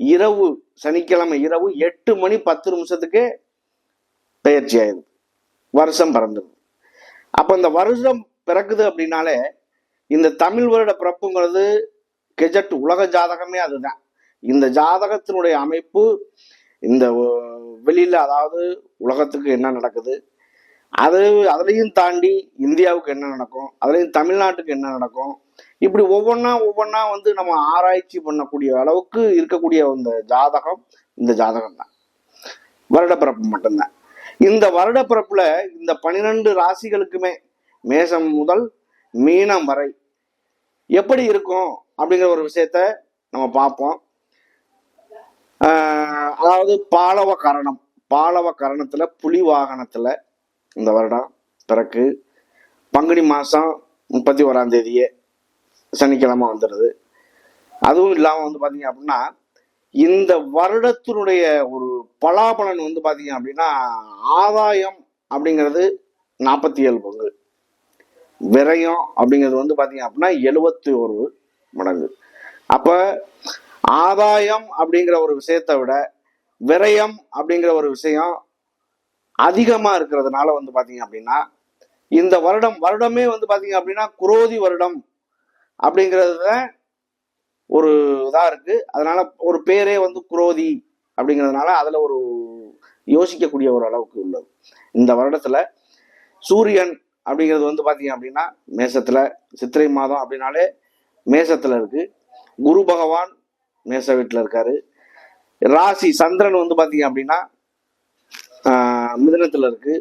இரவு சனிக்கிழமை இரவு எட்டு மணி பத்து நிமிஷத்துக்கு பயிற்சி ஆயிடுது. வருஷம் பிறந்துருது. அப்போ இந்த வருஷம் பிறக்குது அப்படின்னாலே இந்த தமிழ் வருட பிறப்புங்கிறது கெஜட் உலக ஜாதகமே அதுதான். இந்த ஜாதகத்தினுடைய அமைப்பு இந்த வெளியில் அதாவது உலகத்துக்கு என்ன நடக்குது அது அதுலேயும் தாண்டி இந்தியாவுக்கு என்ன நடக்கும் அதுலேயும் தமிழ்நாட்டுக்கு என்ன நடக்கும் இப்படி ஒவ்வொன்றா ஒவ்வொன்றா வந்து நம்ம ஆராய்ச்சி பண்ணக்கூடிய அளவுக்கு இருக்கக்கூடிய இந்த ஜாதகம் இந்த ஜாதகம் தான் வருடப்பிறப்பு மட்டும்தான். இந்த வருடப்பிறப்புல இந்த பனிரெண்டு ராசிகளுக்குமே மேசம் முதல் மீனம் வரை எப்படி இருக்கும் அப்படிங்கிற ஒரு விஷயத்த நம்ம பார்ப்போம். அதாவது பாலவ கரணம். பாலவ கரணத்துல புலி வாகனத்துல இந்த வருடம் பிறக்கு பங்குனி மாசம் முப்பத்தி ஓராம் தேதியே சனிக்கிழமை வந்துடுது. அதுவும் இல்லாமல் வந்து பார்த்தீங்க அப்படின்னா இந்த வருடத்தினுடைய ஒரு பலாபலன் வந்து பார்த்தீங்க அப்படின்னா ஆதாயம் அப்படிங்கிறது நாற்பத்தி ஏழு பங்கு விரயம் அப்படிங்கிறது வந்து பார்த்தீங்க அப்படின்னா எழுபத்தி ஒரு மடங்கு. அப்போ ஆதாயம் அப்படிங்கிற ஒரு விஷயத்தை விட விரயம் அப்படிங்கிற ஒரு விஷயம் அதிகமாக இருக்கிறதுனால வந்து பார்த்தீங்க அப்படின்னா இந்த வருடம் வருடமே வந்து பார்த்தீங்க அப்படின்னா குரோதி வருடம் அப்படிங்கிறது தான் ஒரு இதாக இருக்கு. அதனால ஒரு பேரே வந்து குரோதி அப்படிங்கிறதுனால அதில் ஒரு யோசிக்கக்கூடிய ஒரு அளவுக்கு உள்ளது. இந்த வருடத்தில் சூரியன் அப்படிங்கிறது வந்து பார்த்தீங்க அப்படின்னா மேசத்தில் சித்திரை மாதம் அப்படின்னாலே மேசத்தில் இருக்குது குரு பகவான் மேச வீட்டில் இருக்காரு. ராசி சந்திரன் வந்து பார்த்தீங்க அப்படின்னா மிதனத்தில் இருக்குது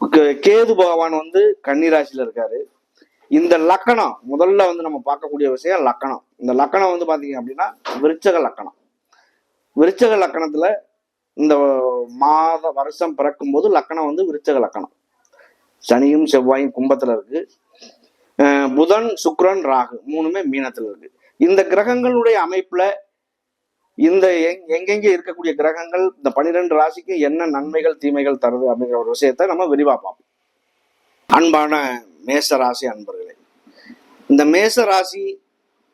கே- கேது பகவான் வந்து கன்னிராசியில் இருக்காரு. இந்த லக்கணம் முதல்ல வந்து நம்ம பார்க்கக்கூடிய விஷயம் லக்கணம். இந்த லக்கணம் வந்து பார்த்தீங்க அப்படின்னா விருச்சக லக்கணம். விருச்சக லக்கணத்தில் இந்த மாத வருஷம் பிறக்கும் போது லக்கணம் வந்து விருச்சக லக்கணம். சனியும் செவ்வாயும் கும்பத்தில் இருக்கு. புதன் சுக்ரன் ராகு மூணுமே மீனத்தில் இருக்கு. இந்த கிரகங்களுடைய அமைப்புல இந்த எங்- எங்கெங்கே இருக்கக்கூடிய கிரகங்கள் இந்த பனிரெண்டு ராசிக்கு என்ன நன்மைகள் தீமைகள் தருது அப்படிங்கிற ஒரு விஷயத்த நம்ம விரிவா பார்ப்போம். அன்பான மேச ராசி அன்பர்களே இந்த மேச ராசி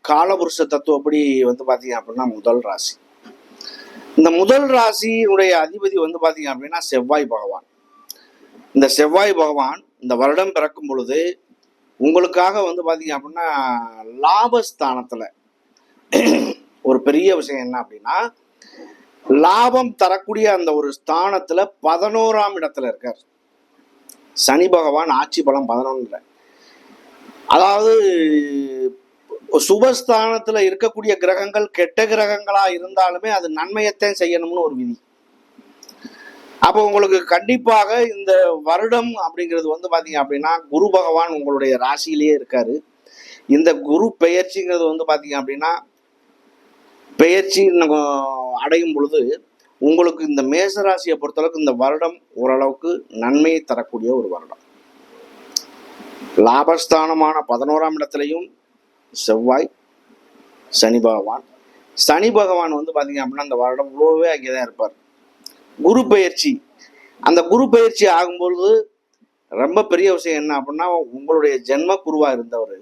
காலபுருஷ தத்துவப்படி வந்து பார்த்தீங்க அப்படின்னா முதல் ராசி. இந்த முதல் ராசியினுடைய அதிபதி வந்து பார்த்தீங்க அப்படின்னா செவ்வாய் பகவான். இந்த செவ்வாய் பகவான் இந்த வருடம் பிறக்கும் பொழுது உங்களுக்காக வந்து பார்த்தீங்க அப்படின்னா லாபஸ்தானத்தில் ஒரு பெரிய விஷயம் என்ன அப்படின்னா லாபம் தரக்கூடிய அந்த ஒரு ஸ்தானத்துல பதினோராம் இடத்துல இருக்கார். சனி பகவான் ஆட்சி பலம் பதினொன்றுல. அதாவது சுபஸ்தானத்தில் இருக்கக்கூடிய கிரகங்கள் கெட்ட கிரகங்களாக இருந்தாலுமே அது நன்மையத்தான் செய்யணும்னு ஒரு விதி. அப்போ உங்களுக்கு கண்டிப்பாக இந்த வருடம் அப்படிங்கிறது வந்து பார்த்தீங்க அப்படின்னா குரு பகவான் உங்களுடைய ராசியிலேயே இருக்காரு. இந்த குரு பெயர்ச்சிங்கிறது வந்து பார்த்தீங்க அப்படின்னா பெயர்ச்சி அடையும் பொழுது உங்களுக்கு இந்த மேச ராசியை பொறுத்தளவுக்கு இந்த வருடம் ஓரளவுக்கு நன்மையை தரக்கூடிய ஒரு வருடம். லாபஸ்தானமான பதினோராம் இடத்துலையும் செவ்வாய் சனி பகவான். சனி பகவான் வந்து பார்த்தீங்க அப்படின்னா அந்த வருடம் இவ்வளோவே அங்கே தான் இருப்பார். குரு பயிற்சி. அந்த குரு பயிற்சி ஆகும்பொழுது ரொம்ப பெரிய விஷயம் என்ன அப்படின்னா உங்களுடைய ஜென்ம குருவா இருந்தவர்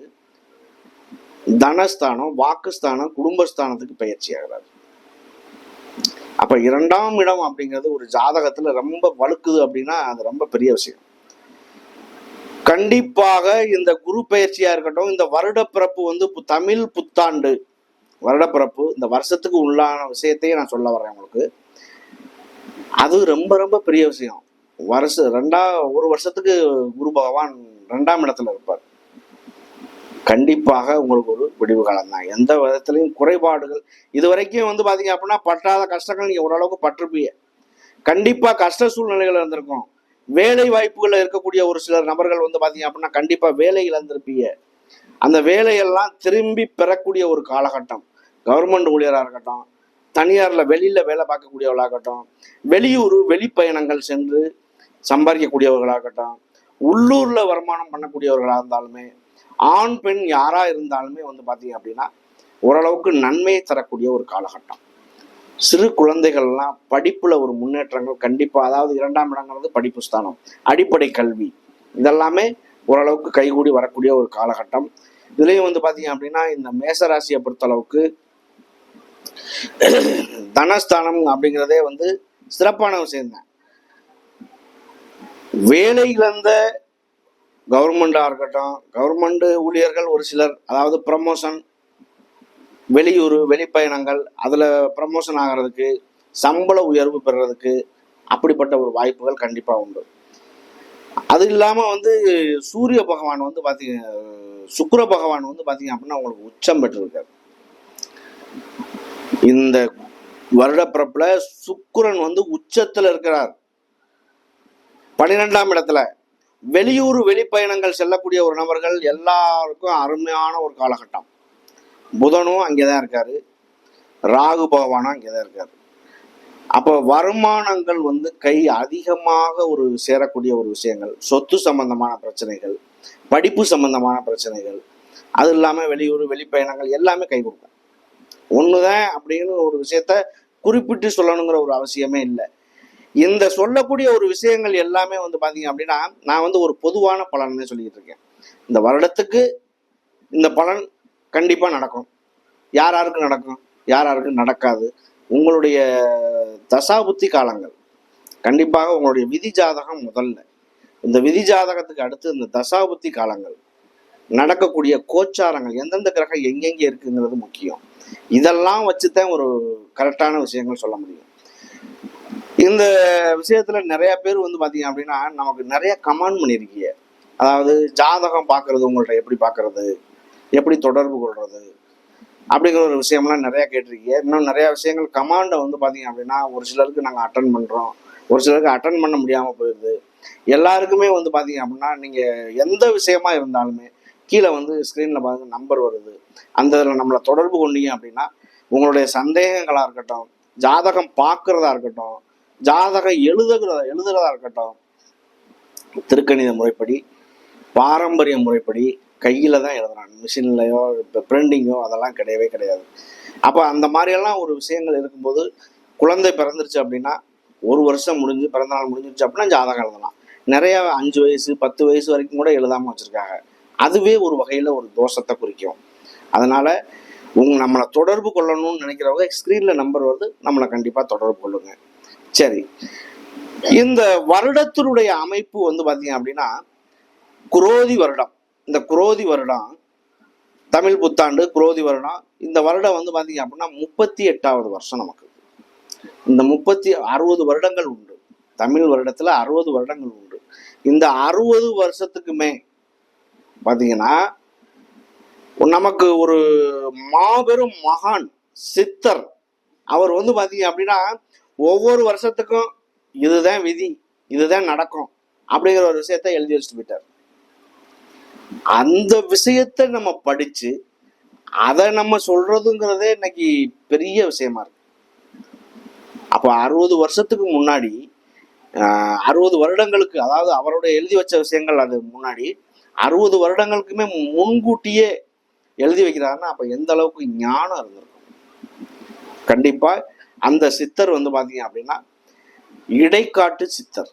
தனஸ்தானம் வாக்குஸ்தானம் குடும்பஸ்தானத்துக்கு பயிற்சி ஆகிறார். அப்ப இரண்டாம் இடம் அப்படிங்கிறது ஒரு ஜாதகத்துல ரொம்ப வழுக்குது அப்படின்னா அது ரொம்ப பெரிய விஷயம். கண்டிப்பாக இந்த குரு பயிற்சியா இருக்கட்டும் இந்த வருடப்பிறப்பு வந்து பு- தமிழ் புத்தாண்டு. வருடப்பிறப்பு இந்த வருஷத்துக்கு உள்ளான விஷயத்தையும் நான் சொல்ல வரேன் உங்களுக்கு. அது ரொம்ப ரொம்ப பெரிய விஷயம். வருஷ ரெண்டா ஒரு வருஷத்துக்கு குரு பகவான் ரெண்டாம் இடத்துல இருப்பார். கண்டிப்பாக உங்களுக்கு ஒரு விடிவு காலம் தான். எந்த விதத்திலையும் குறைபாடுகள். இது வரைக்கும் வந்து பாத்தீங்க அப்படின்னா பட்டாத கஷ்டங்கள் நீங்க ஓரளவுக்கு பட்டிருப்பீங்க. கண்டிப்பா கஷ்ட சூழ்நிலைகள் இருந்திருக்கும். வேலை வாய்ப்புகள்ல இருக்கக்கூடிய ஒரு சிலர் நபர்கள் வந்து பாத்தீங்க அப்படின்னா கண்டிப்பா வேலை இழந்திருப்பீங்க. அந்த வேலையெல்லாம் திரும்பி பெறக்கூடிய ஒரு காலகட்டம். கவர்மெண்ட் ஊழியராக இருக்கட்டும் தனியாரில் வெளியில் வேலை பார்க்கக்கூடியவர்களாகட்டும் வெளியூர் வெளிப்பயணங்கள் சென்று சம்பாதிக்கக்கூடியவர்களாகட்டும் உள்ளூரில் வருமானம் பண்ணக்கூடியவர்களாக இருந்தாலுமே ஆண் பெண் யாரா இருந்தாலுமே வந்து பாத்தீங்க அப்படின்னா ஓரளவுக்கு நன்மையை தரக்கூடிய ஒரு காலகட்டம். சிறு குழந்தைகள்லாம் படிப்புல ஒரு முன்னேற்றங்கள் கண்டிப்பா அதாவது இரண்டாம் இடங்கிறது படிப்பு ஸ்தானம் அடிப்படை கல்வி இதெல்லாமே ஓரளவுக்கு கைகூடி வரக்கூடிய ஒரு காலகட்டம். இதுலயும் வந்து பாத்தீங்க அப்படின்னா இந்த மேசராசியை பொறுத்தளவுக்கு தனஸ்தானம் அப்படிங்கிறதே வந்து சிறப்பான விஷயம் தான் வேலை இழந்த கவர்மெண்டாக இருக்கட்டும் கவர்மெண்ட் ஊழியர்கள் ஒரு சிலர் அதாவது ப்ரமோஷன் வெளியூர் வெளிப்பயணங்கள் அதில் ப்ரமோஷன் ஆகிறதுக்கு சம்பள உயர்வு பெறுறதுக்கு அப்படிப்பட்ட ஒரு வாய்ப்புகள் கண்டிப்பாக உண்டு. அது இல்லாமல் வந்து சூரிய பகவான் வந்து பார்த்தீங்க சுக்கர பகவான் வந்து பார்த்தீங்க அப்படின்னா உங்களுக்கு உச்சம் பெற்றிருக்காரு. இந்த வருடப்பிறப்பில் சுக்கரன் வந்து உச்சத்தில் இருக்கிறார். பன்னிரெண்டாம் இடத்துல. வெளியூர் வெளிப்பயணங்கள் செல்லக்கூடிய ஒரு நபர்கள் எல்லாருக்கும் அருமையான ஒரு காலகட்டம். புதனும் அங்கே தான் இருக்காரு. ராகு பகவானும் அங்கே தான் இருக்காரு. அப்போ வருமானங்கள் வந்து கை அதிகமாக ஒரு சேரக்கூடிய ஒரு விஷயங்கள். சொத்து சம்பந்தமான பிரச்சனைகள் படிப்பு சம்பந்தமான பிரச்சனைகள் அது இல்லாமல் வெளியூர் வெளிப்பயணங்கள் எல்லாமே கை கொடுக்கும். தான் அப்படின்னு ஒரு விஷயத்த குறிப்பிட்டு சொல்லணுங்கிற ஒரு அவசியமே இல்லை. இந்த சொல்லக்கூடிய ஒரு விஷயங்கள் எல்லாமே வந்து பாத்தீங்க அப்படின்னா நான் வந்து ஒரு பொதுவான பலன்னு சொல்லிக்கிட்டு இருக்கேன். இந்த வருடத்துக்கு இந்த பலன் கண்டிப்பா நடக்கும். யார் யாருக்கு நடக்கும்? யார் யாருக்கு நடக்காது. உங்களுடைய தசாபுத்தி காலங்கள். கண்டிப்பாக உங்களுடைய விதி ஜாதகம் முதல்ல. இந்த விதி ஜாதகத்துக்கு அடுத்து இந்த தசாபுத்தி காலங்கள். நடக்கக்கூடிய கோச்சாரங்கள் எந்தெந்த கிரகம் எங்கெங்கே இருக்குங்கிறது முக்கியம். இதெல்லாம் வச்சுதான் ஒரு கரெக்டான விஷயங்கள் சொல்ல முடியும். இந்த விஷயத்துல நிறைய பேர் வந்து பாத்தீங்க அப்படின்னா நமக்கு நிறைய கமெண்ட் பண்ணியிருக்கீங்க அதாவது ஜாதகம் பார்க்கறது உங்கள்ட்ட எப்படி பார்க்கறது எப்படி தொடர்பு கொள்றது அப்படிங்கிற ஒரு விஷயம்லாம் நிறைய கேட்டிருக்கீங்க. இன்னும் நிறைய விஷயங்கள் கமாண்டை வந்து பாத்தீங்க அப்படின்னா ஒரு சிலருக்கு நாங்கள் அட்டன் பண்றோம். ஒரு சிலருக்கு அட்டன் பண்ண முடியாம போயிடுது எல்லாருக்குமே வந்து பாத்தீங்க அப்படின்னா நீங்க எந்த விஷயமா இருந்தாலுமே கீழே வந்து ஸ்க்ரீனில் பாருங்க நம்பர் வருது. அந்த இதில் நம்மளை தொடர்பு கொண்டீங்க அப்படின்னா உங்களுடைய சந்தேகங்களா இருக்கட்டும் ஜாதகம் பார்க்குறதா இருக்கட்டும் ஜாதகம் எழுதுகிறதா இருக்கட்டும். திருக்கணித முறைப்படி பாரம்பரிய முறைப்படி கையில் தான் எழுதுறாங்க. மிஷின்லையோ இப்போ பிரிண்டிங்கோ அதெல்லாம் கிடையவே கிடையாது. அப்போ அந்த மாதிரியெல்லாம் ஒரு விஷயங்கள் இருக்கும்போது குழந்தை பிறந்துருச்சு அப்படின்னா ஒரு வருஷம் முடிஞ்சு பிறந்த நாள் முடிஞ்சிருச்சு அப்படின்னா ஜாதகம் எழுதலாம். நிறைய அஞ்சு வயசு பத்து வயசு வரைக்கும் கூட எழுதாமல் வச்சுருக்காங்க. அதுவே ஒரு வகையில் ஒரு தோஷத்தை குறிக்கும். அதனால் உங்க நம்மளை தொடர்பு கொள்ளணும்னு நினைக்கிறவங்க ஸ்க்ரீனில் நம்பர் வருது நம்மளை கண்டிப்பாக தொடர்பு கொள்ளுங்கள் சரி. இந்த வருடத்தினுடைய அமைப்பு வந்து பார்த்தீங்க அப்படின்னா குரோதி வருடம். இந்த குரோதி வருடம் தமிழ் புத்தாண்டு குரோதி வருடம் இந்த வருடம் வந்து பார்த்தீங்க அப்படின்னா முப்பத்தி எட்டாவது வருஷம் நமக்கு. இந்த முப்பத்தி அறுபது வருடங்கள் உண்டு. தமிழ் வருடத்துல அறுபது வருடங்கள் உண்டு. இந்த அறுபது வருஷத்துக்குமே பார்த்தீங்கன்னா நமக்கு ஒரு மாபெரும் மகான் சித்தர். அவர் வந்து பார்த்தீங்க அப்படின்னா ஒவ்வொரு வருஷத்துக்கும் இதுதான் விதி இதுதான் நடக்கும் அப்படிங்கிற ஒரு விஷயத்த எழுதி வச்சுட்டு போயிட்டார். அந்த விஷயத்த நம்ம படிச்சு அதை நம்ம சொல்றதுங்கிறதே இன்னைக்கு பெரிய விஷயமா இருக்கு. அப்ப அறுபது வருஷத்துக்கு முன்னாடி அறுபது வருடங்களுக்கு அதாவது அவருடைய எழுதி வச்ச விஷயங்கள் அது முன்னாடி அறுபது வருடங்களுக்குமே முன்கூட்டியே எழுதி வைக்கிறாருன்னா அப்ப எந்த அளவுக்கு ஞானம் இருந்திருக்கும்? கண்டிப்பா அந்த சித்தர் வந்து பார்த்தீங்க அப்படின்னா இடைக்காட்டு சித்தர்.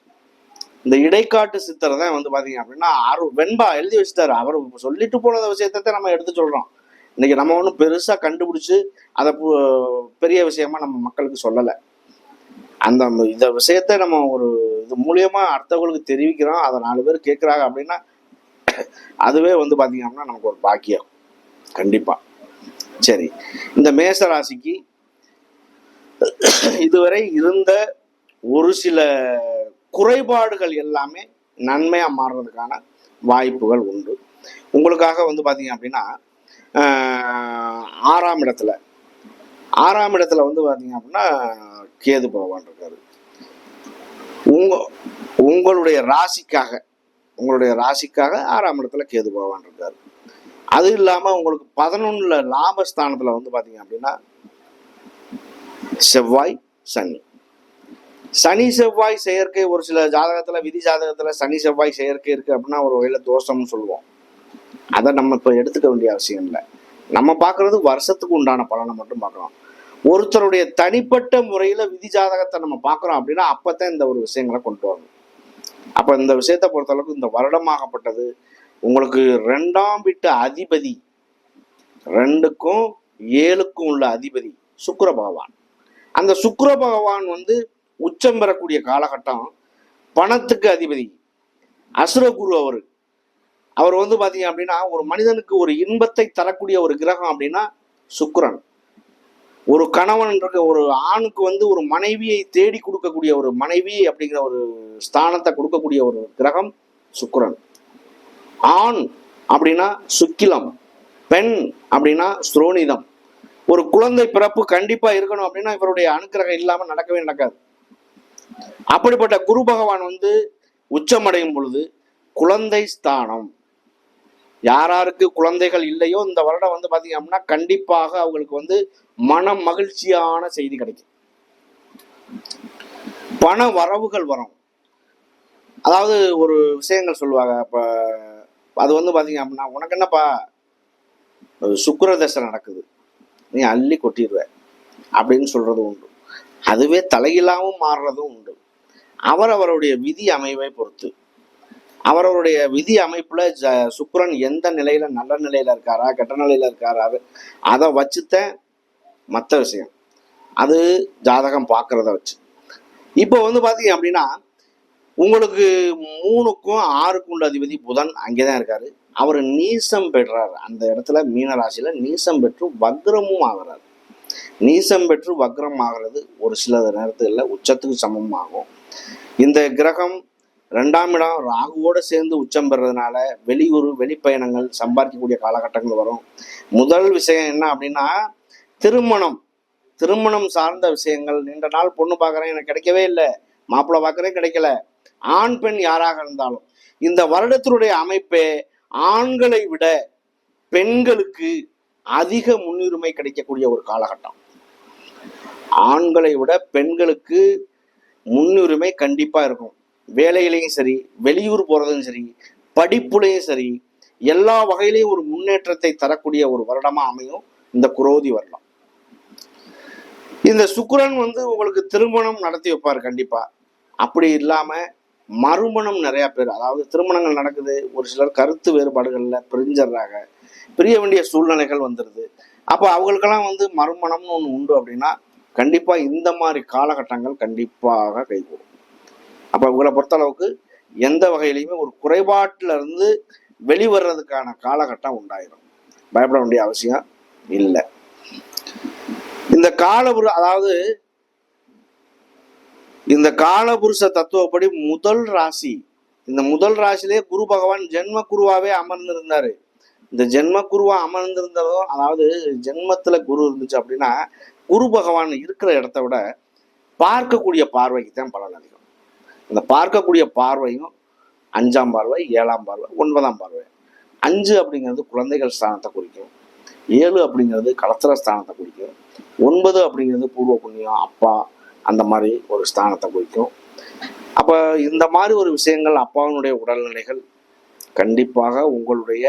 இந்த இடைக்காட்டு சித்தர் தான் வந்து பார்த்தீங்க அப்படின்னா அரு வெண்பா எழுதி வச்சுட்டாரு. அவர் சொல்லிட்டு போனத விஷயத்தை நம்ம எடுத்து சொல்றோம். இன்னைக்கு நம்ம ஒன்றும் பெருசாக கண்டுபிடிச்சு அதை பு- பெரிய விஷயமா நம்ம மக்களுக்கு சொல்லலை. அந்த இந்த விஷயத்த நம்ம ஒரு இது மூலியமா அடுத்தவங்களுக்கு தெரிவிக்கிறோம். அதை நாலு பேர் கேட்குறாங்க அப்படின்னா அதுவே வந்து பார்த்தீங்க அப்படின்னா நமக்கு ஒரு பாக்கியம். கண்டிப்பா. சரி. இந்த மேச ராசிக்கு இதுவரை இருந்த ஒரு சில குறைபாடுகள் எல்லாமே நன்மையாக மாறுறதுக்கான வாய்ப்புகள் உண்டு. உங்களுக்காக வந்து பார்த்தீங்க அப்படின்னா ஆறாம் இடத்துல ஆறாம் இடத்துல வந்து பார்த்தீங்க அப்படின்னா கேது பகவான் இருக்காரு. உங்க உங்களுடைய ராசிக்காக உங்களுடைய ராசிக்காக ஆறாம் இடத்துல கேது பகவான் இருக்காரு. அது இல்லாமல் உங்களுக்கு பதினொன்னுல லாபஸ்தானத்தில் வந்து பார்த்தீங்க அப்படின்னா செவ்வாய் சனி. சனி செவ்வாய் செயற்கை ஒரு சில ஜாதகத்துல விதி ஜாதகத்துல சனி செவ்வாய் செயற்கை இருக்கு அப்படின்னா ஒரு வகையில தோஷம்னு சொல்லுவோம். அதை நம்ம இப்ப எடுத்துக்க வேண்டிய அவசியம் இல்லை. நம்ம பார்க்குறது வருஷத்துக்கு உண்டான பலனை மட்டும் பார்க்கலாம் ஒருத்தருடைய தனிப்பட்ட முறையில விதி ஜாதகத்தை நம்ம பார்க்குறோம் அப்படின்னா அப்பதான் இந்த ஒரு விஷயங்களை கொண்டு வரணும். அப்ப இந்த விஷயத்தை பொறுத்தளவுக்கு இந்த வருடமாகப்பட்டது உங்களுக்கு ரெண்டாம் வீட்டு அதிபதி ரெண்டுக்கும் ஏழுக்கும் உள்ள அதிபதி சுக்கர பகவான். அந்த சுக்ர பகவான் வந்து உச்சம் பெறக்கூடிய காலகட்டம் பணத்துக்கு அதிபதி. அசுரகுரு அவர். அவர் வந்து பார்த்தீங்க அப்படின்னா ஒரு மனிதனுக்கு ஒரு இன்பத்தை தரக்கூடிய ஒரு கிரகம் அப்படின்னா சுக்கிரன். ஒரு கணவன் இருக்க ஒரு ஆணுக்கு வந்து ஒரு மனைவியை தேடி கொடுக்கக்கூடிய ஒரு மனைவி அப்படிங்கிற ஒரு ஸ்தானத்தை கொடுக்கக்கூடிய ஒரு கிரகம் சுக்கிரன். ஆண் அப்படின்னா சுக்கிலம். பெண் அப்படின்னா ஸ்ரோனிதம் ஒரு குழந்தை பிறப்பு கண்டிப்பா இருக்கணும் அப்படின்னா இவருடைய அனுக்கிரகம் இல்லாம நடக்கவே நடக்காது. அப்படிப்பட்ட குரு பகவான் வந்து உச்சமடையும் பொழுது குழந்தை ஸ்தானம். யாராருக்கு குழந்தைகள் இல்லையோ இந்த வருடம் வந்து பாத்தீங்க அப்படின்னா கண்டிப்பாக அவங்களுக்கு வந்து மன மகிழ்ச்சியான செய்தி கிடைக்கும். பண வரவுகள் வரும். அதாவது ஒரு விஷயங்கள் சொல்லுவாங்க இப்ப அது வந்து பாத்தீங்க அப்படின்னா உனக்கு என்னப்பா? சுக்கர தசை நடக்குது. நீ அள்ளி கொட்டிடுவ. அப்படின்னு சொல்றது உண்டு. அதுவே தலையிலாவும் மாறுறதும் உண்டு. அவரவருடைய விதி அமைவை பொறுத்து. அவரவருடைய விதி அமைப்புல ஜ சுக்ரன் எந்த நிலையில நல்ல நிலையில இருக்காரா கெட்ட நிலையில இருக்காரா அதை வச்சுத்தான் மற்ற விஷயம். அது ஜாதகம் பார்க்கறத வச்சு. இப்போ வந்து பார்த்தீங்க அப்படின்னா உங்களுக்கு மூணுக்கும் ஆறுக்கும் உள்ள அதிபதி புதன் அங்கேதான் இருக்காரு. அவர் நீசம் பெற்றார். அந்த இடத்துல மீனராசியில் நீசம் பெற்று வக்ரமும் ஆகிறார். நீசம் பெற்று வக்ரம் ஆகிறது ஒரு சில நேரத்துல உச்சத்துக்கு சமம் ஆகும் இந்த கிரகம் ரெண்டாம் இடம் ராகுவோட சேர்ந்து உச்சம் பெறதுனால வெளியூர் வெளிப்பயணங்கள் சம்பாதிக்கக்கூடிய காலகட்டங்கள் வரும். முதல் விஷயம் என்ன அப்படின்னா திருமணம். திருமணம் சார்ந்த விஷயங்கள். நீண்ட நாள் பொண்ணு பார்க்குறேன் எனக்கு கிடைக்கவே இல்லை. மாப்பிள்ளை பார்க்குறேன் கிடைக்கல. ஆண் பெண் யாராக இருந்தாலும் இந்த வருடத்தினுடைய அமைப்பே ஆண்களை விட பெண்களுக்கு அதிக முன்னுரிமை கிடைக்கக்கூடிய ஒரு காலகட்டம். ஆண்களை விட பெண்களுக்கு முன்னுரிமை கண்டிப்பா இருக்கும். வேலையிலையும் சரி வெளியூர் போறதும் சரி படிப்புலையும் சரி எல்லா வகையிலையும் ஒரு முன்னேற்றத்தை தரக்கூடிய ஒரு வருடமா அமையும் இந்த குரோதி வருடம். இந்த சுக்கரன் வந்து உங்களுக்கு திருமணம் நடத்தி வைப்பார் கண்டிப்பா. அப்படி இல்லாமல் மறுமணம் நிறைய பேர் அதாவது திருமணங்கள் நடக்குது ஒரு சிலர் கருத்து வேறுபாடுகளில் பிரிஞ்சிடுறாங்க பிரிய வேண்டிய சூழ்நிலைகள் வந்துடுது அப்போ அவங்களுக்கெல்லாம் வந்து மறுமணம்னு ஒன்று உண்டு அப்படின்னா கண்டிப்பாக இந்த மாதிரி காலகட்டங்கள் கண்டிப்பாக கைகூடும். அப்போ இவங்களை பொறுத்தளவுக்கு எந்த வகையிலையுமே ஒரு குறைபாட்டிலிருந்து வெளிவர்றதுக்கான காலகட்டம் உண்டாயிரும். பயப்பட வேண்டிய அவசியம் இல்லை. இந்த கால அதாவது இந்த காலபுருஷ தத்துவப்படி முதல் ராசி இந்த முதல் ராசிலே குரு பகவான் ஜென்ம குருவாவே அமர்ந்திருந்தாரு. இந்த ஜென்ம குருவா அமர்ந்திருந்ததும் அதாவது ஜென்மத்துல குரு இருந்துச்சு அப்படின்னா குரு பகவான் இருக்கிற இடத்த விட பார்க்கக்கூடிய பார்வைக்கு தான் பலன் அதிகம். இந்த பார்க்கக்கூடிய பார்வையும் அஞ்சாம் பார்வை ஏழாம் பார்வை ஒன்பதாம் பார்வை. அஞ்சு அப்படிங்கிறது குழந்தைகள் ஸ்தானத்தை குறிக்கும். ஏழு அப்படிங்கிறது கலத்திர ஸ்தானத்தை குறிக்கும். ஒன்பது அப்படிங்கிறது பூர்வ புண்ணியம் அப்பா அந்த மாதிரி ஒரு ஸ்தானத்தை குறிக்கும். அப்போ இந்த மாதிரி ஒரு விஷயங்கள் அப்பாவினுடைய உடல்நிலைகள் கண்டிப்பாக உங்களுடைய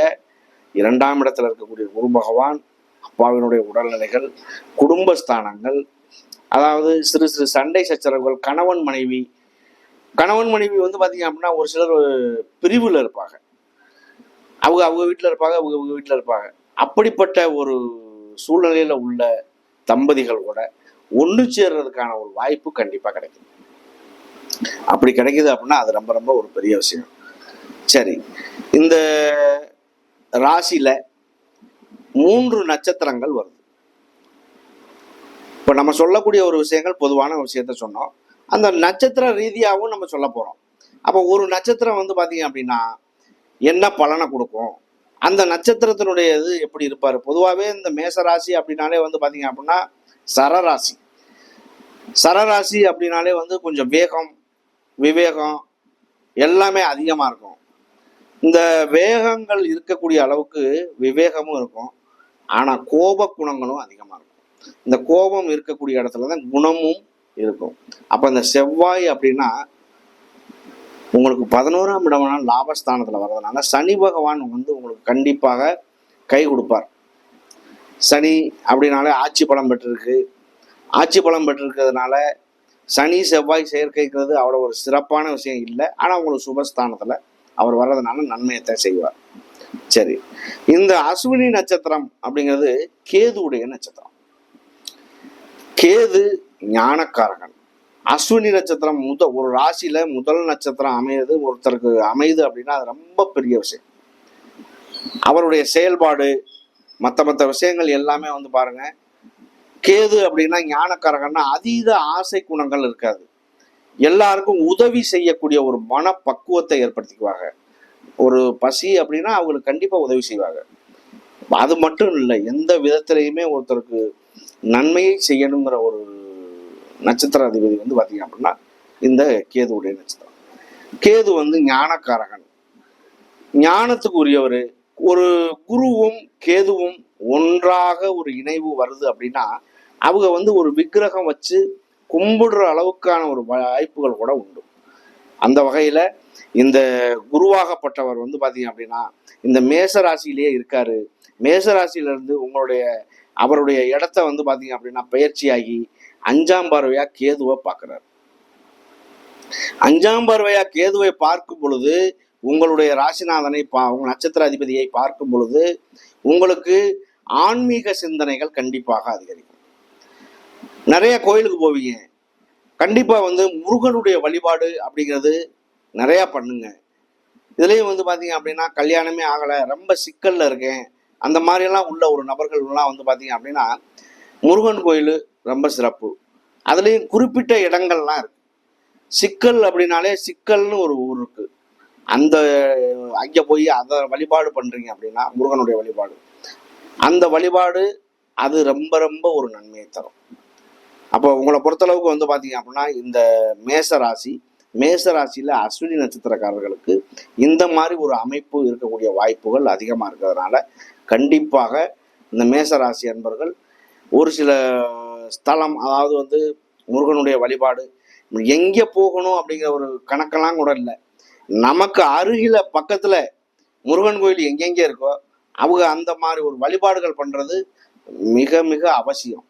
இரண்டாம் இடத்துல இருக்கக்கூடிய குரு பகவான் அப்பாவினுடைய உடல்நிலைகள் குடும்ப ஸ்தானங்கள் அதாவது சிறு சிறு சண்டை சச்சரவுகள் கணவன் மனைவி. கணவன் மனைவி வந்து பார்த்தீங்க அப்படின்னா ஒரு சிலர் பிரிவில் இருப்பாங்க. அவங்க அவங்க வீட்டில் இருப்பாங்க அவங்க அவங்க வீட்டில் இருப்பாங்க. அப்படிப்பட்ட ஒரு சூழ்நிலையில் உள்ள தம்பதிகள் கூட ஒன்று சேர்றதுக்கான ஒரு வாய்ப்பு கண்டிப்பாக கிடைக்கும் அப்படி கிடைக்குது அப்படின்னா அது ரொம்ப ரொம்ப ஒரு பெரிய விஷயம். சரி இந்த ராசியில் மூன்று நட்சத்திரங்கள் வருது. இப்போ நம்ம சொல்லக்கூடிய ஒரு விஷயங்கள் பொதுவான விஷயத்த சொன்னோம். அந்த நட்சத்திர ரீதியாகவும் நம்ம சொல்ல போகிறோம் அப்போ ஒரு நட்சத்திரம் வந்து பார்த்தீங்க அப்படின்னா என்ன பலனை கொடுக்கும்? அந்த நட்சத்திரத்தினுடைய இது எப்படி இருப்பார்? பொதுவாகவே இந்த மேச ராசி அப்படின்னாலே வந்து பார்த்தீங்க அப்படின்னா சரராசி. சரராசி அப்படின்னாலே வந்து கொஞ்சம் வேகம் விவேகம் எல்லாமே அதிகமாக இருக்கும். இந்த வேகங்கள் இருக்கக்கூடிய அளவுக்கு விவேகமும் இருக்கும். ஆனால் கோப குணங்களும் அதிகமாக இருக்கும். இந்த கோபம் இருக்கக்கூடிய இடத்துல தான் குணமும் இருக்கும். அப்போ இந்த செவ்வாய் அப்படின்னா உங்களுக்கு பதினோராம் இடமான லாபஸ்தானத்தில் வர்றதுனால சனி பகவான் வந்து உங்களுக்கு கண்டிப்பாக கை கொடுப்பார். சனி அப்படின்னாலே ஆட்சி பலம் பெற்றிருக்கு. ஆட்சி பலம் பெற்றிருக்கிறதுனால சனி செவ்வாய் சேர்க்கைங்கிறது அவ்வளோ ஒரு சிறப்பான விஷயம் இல்லை. ஆனால் உங்களுக்கு சுபஸ்தானத்தில் அவர் வர்றதுனால நன்மையத்தான் செய்வார். சரி. இந்த அஸ்வினி நட்சத்திரம் அப்படிங்கிறது கேதுவுடைய நட்சத்திரம். கேது ஞானக்காரகன். அஸ்வினி நட்சத்திரம் முத ஒரு ராசியில முதல் நட்சத்திரம் அமையுது. ஒருத்தருக்கு அமையுது அப்படின்னா அது ரொம்ப பெரிய விஷயம். அவருடைய செயல்பாடு மற்ற மற்ற விஷயங்கள் எல்லாமே வந்து பாருங்க கேது அப்படின்னா ஞானக்காரகன்னா அதீத ஆசை குணங்கள் இருக்காது. எல்லாருக்கும் உதவி செய்யக்கூடிய ஒரு மனப்பக்குவத்தை ஏற்படுத்திக்குவாங்க. ஒரு பசி அப்படின்னா அவங்களுக்கு கண்டிப்பாக உதவி செய்வாங்க. அது மட்டும் இல்லை எந்த விதத்திலையுமே ஒருத்தருக்கு நன்மையை செய்யணுங்கிற ஒரு நட்சத்திர அதிபதி வந்து பார்த்தீங்க அப்படின்னா இந்த கேதுவுடைய நட்சத்திரம். கேது வந்து ஞானக்காரகன். ஞானத்துக்கு உரியவர் ஒரு குருவும் கேதுவும் ஒன்றாக ஒரு இணைவு வருது அப்படின்னா அவங்க வந்து ஒரு விக்கிரகம் வச்சு கும்பிடுற அளவுக்கான ஒரு வாய்ப்புகள் கூட உண்டு. அந்த வகையில இந்த குருவாகப்பட்டவர் வந்து பாத்தீங்க அப்படின்னா இந்த மேச ராசியிலேயே இருக்காரு. மேச ராசியிலேருந்து உங்களுடைய அவருடைய இடத்த வந்து பாத்தீங்க அப்படின்னா பயிற்சியாகி அஞ்சாம் பார்வையா கேதுவை பார்க்கிறார். அஞ்சாம் பார்வையா கேதுவை பார்க்கும் பொழுது உங்களுடைய ராசிநாதனை பா உங்க நட்சத்திர அதிபதியை பார்க்கும் பொழுது உங்களுக்கு ஆன்மீக சிந்தனைகள் கண்டிப்பாக அதிகரிக்கும். நிறைய கோயிலுக்கு போவீங்க. கண்டிப்பாக வந்து முருகனுடைய வழிபாடு அப்படிங்கிறது நிறையா பண்ணுங்க. இதுலேயும் வந்து பார்த்தீங்க அப்படின்னா கல்யாணமே ஆகலை ரொம்ப சிக்கலில் இருக்கேன். அந்த மாதிரியெல்லாம் உள்ள ஒரு நபர்கள்லாம் வந்து பார்த்தீங்க அப்படின்னா முருகன் கோயில் ரொம்ப சிறப்பு. அதுலேயும் குறிப்பிட்ட இடங்கள்லாம் இருக்கு. சிக்கல் அப்படின்னாலே சிக்கல்னு ஒரு ஊர் இருக்குது அந்த அங்கே போய் அதை வழிபாடு பண்ணுறீங்க அப்படின்னா முருகனுடைய வழிபாடு. அந்த வழிபாடு அது ரொம்ப ரொம்ப ஒரு நன்மையை தரும். அப்போ உங்களை பொறுத்தளவுக்கு வந்து பார்த்தீங்க அப்படின்னா இந்த மேச ராசி மேச ராசியில் அஸ்வினி நட்சத்திரக்காரர்களுக்கு இந்த மாதிரி ஒரு அமைப்பு இருக்கக்கூடிய வாய்ப்புகள் அதிகமாக இருக்கிறதுனால கண்டிப்பாக இந்த மேச ராசி அன்பர்கள் ஒரு சில ஸ்தலம் அதாவது வந்து முருகனுடைய வழிபாடு எங்கே போகணும் அப்படிங்கிற ஒரு கணக்கெல்லாம் கூட இல்லை. நமக்கு அருகில பக்கத்துல முருகன் கோயில் எங்கெங்கே இருக்கோ அவங்க அந்த மாதிரி ஒரு வழிபாடுகள் பண்றது மிக மிக அவசியம்.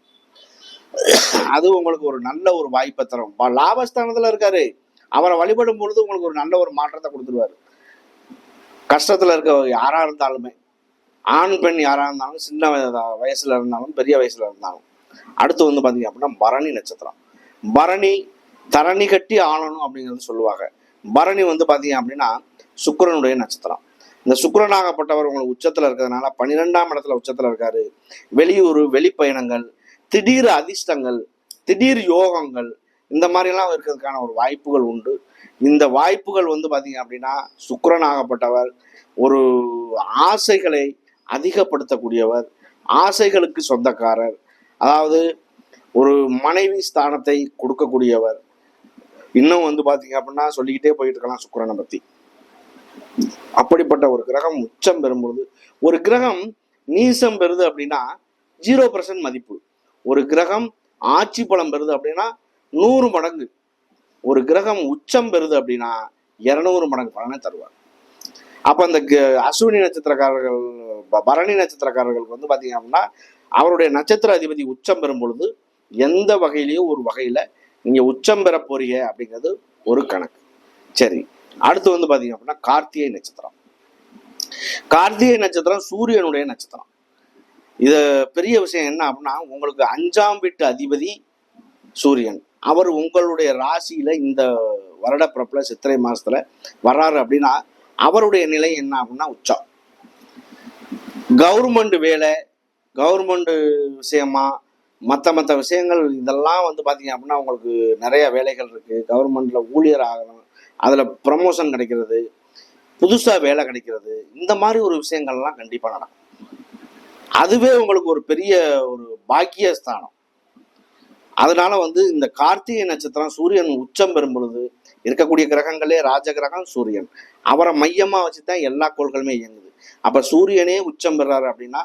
அது உங்களுக்கு ஒரு நல்ல ஒரு வாய்ப்பை தரும். லாபஸ்தானத்துல இருக்காரு. அவரை வழிபடும் பொழுது உங்களுக்கு ஒரு நல்ல ஒரு மாற்றத்தை கொடுத்துருவாரு. கஷ்டத்துல இருக்க யாரா இருந்தாலுமே ஆண் பெண் யாரா இருந்தாலும் சின்ன வயசுல இருந்தாலும் பெரிய வயசுல இருந்தாலும் அடுத்து வந்து பாத்தீங்க அப்படின்னா பரணி நட்சத்திரம். பரணி தரணி கட்டி ஆளணும் அப்படிங்கிறது சொல்லுவாங்க. பரணி வந்து பார்த்தீங்க அப்படின்னா சுக்கரனுடைய நட்சத்திரம். இந்த சுக்கரனாகப்பட்டவர் உங்களுக்கு உச்சத்தில் இருக்கிறதுனால பன்னிரெண்டாம் இடத்துல உச்சத்தில் இருக்காரு. வெளியூர் வெளிப்பயணங்கள் திடீர் அதிர்ஷ்டங்கள் திடீர் யோகங்கள் இந்த மாதிரிலாம் இருக்கிறதுக்கான ஒரு வாய்ப்புகள் உண்டு. இந்த வாய்ப்புகள் வந்து பார்த்தீங்க அப்படின்னா சுக்கரனாகப்பட்டவர் ஒரு ஆசைகளை அதிகப்படுத்தக்கூடியவர் ஆசைகளுக்கு சொந்தக்காரர் அதாவது ஒரு மனைவி ஸ்தானத்தை கொடுக்கக்கூடியவர் இன்னும் வந்து பாத்தீங்க அப்படின்னா சொல்லிக்கிட்டே போயிட்டு இருக்கலாம் சுக்கரனை பத்தி. அப்படிப்பட்ட ஒரு கிரகம் உச்சம் பெறும்பொழுது ஒரு கிரகம் நீசம் பெறுது அப்படின்னா ஜீரோ பர்சன்ட் மதிப்பு. ஒரு கிரகம் ஆட்சி பலம் பெறுது அப்படின்னா நூறு மடங்கு. ஒரு கிரகம் உச்சம் பெறுது அப்படின்னா இருநூறு மடங்கு பலனை தருவார். அப்ப அந்த க- அஸ்வினி நட்சத்திரக்காரர்கள் ப- பரணி நட்சத்திரக்காரர்களுக்கு வந்து பாத்தீங்க அப்படின்னா அவருடைய நட்சத்திர அதிபதி உச்சம் பெறும் பொழுது எந்த வகையிலையும் ஒரு வகையில நீங்கள் உச்சம் பெற போறீங்க அப்படிங்கிறது ஒரு கணக்கு. சரி அடுத்து வந்து பார்த்தீங்க அப்படின்னா கார்த்திகை நட்சத்திரம். கார்த்திகை நட்சத்திரம் சூரியனுடைய நட்சத்திரம். இது பெரிய விஷயம் என்ன அப்படின்னா உங்களுக்கு அஞ்சாம் வீட்டு அதிபதி சூரியன். அவர் உங்களுடைய ராசியில இந்த வருடப்பிறப்பில் சித்திரை மாசத்துல வர்றாரு அப்படின்னா அவருடைய நிலை என்ன அப்படின்னா உச்சம். கவர்மெண்ட் வேலை கவர்மெண்ட் விஷயமா மற்ற மற்ற விஷயங்கள் இதெல்லாம் வந்து பார்த்தீங்க அப்படின்னா உங்களுக்கு நிறைய வேலைகள் இருக்குது கவர்மெண்ட்டில் ஊழியர் ஆகணும். அதில் ப்ரமோஷன் கிடைக்கிறது. புதுசாக வேலை கிடைக்கிறது. இந்த மாதிரி ஒரு விஷயங்கள்லாம் கண்டிப்பாக நடக்கும். அதுவே உங்களுக்கு ஒரு பெரிய ஒரு பாக்கிய ஸ்தானம் அதனால வந்து இந்த கார்த்திகை நட்சத்திரம் சூரியன் உச்சம் பெறும் பொழுது இருக்கக்கூடிய கிரகங்களே ராஜ கிரகம் சூரியன். அவரை மையமாக வச்சு தான் எல்லா கோள்களுமே இயங்குது. அப்போ சூரியனே உச்சம் பெறாரு அப்படின்னா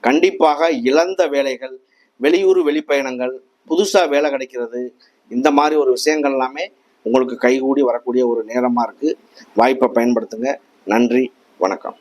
கண்டிப்பாக இழந்த வேலைகள் வெளியூர் வெளிப்பயணங்கள் புதுசாக வேலை கிடைக்கிறது இந்த மாதிரி ஒரு விஷயங்கள் எல்லாமே உங்களுக்கு கைகூடி வரக்கூடிய ஒரு நேரமாக இருக்குது வாய்ப்பை பயன்படுத்துங்க. நன்றி. வணக்கம்.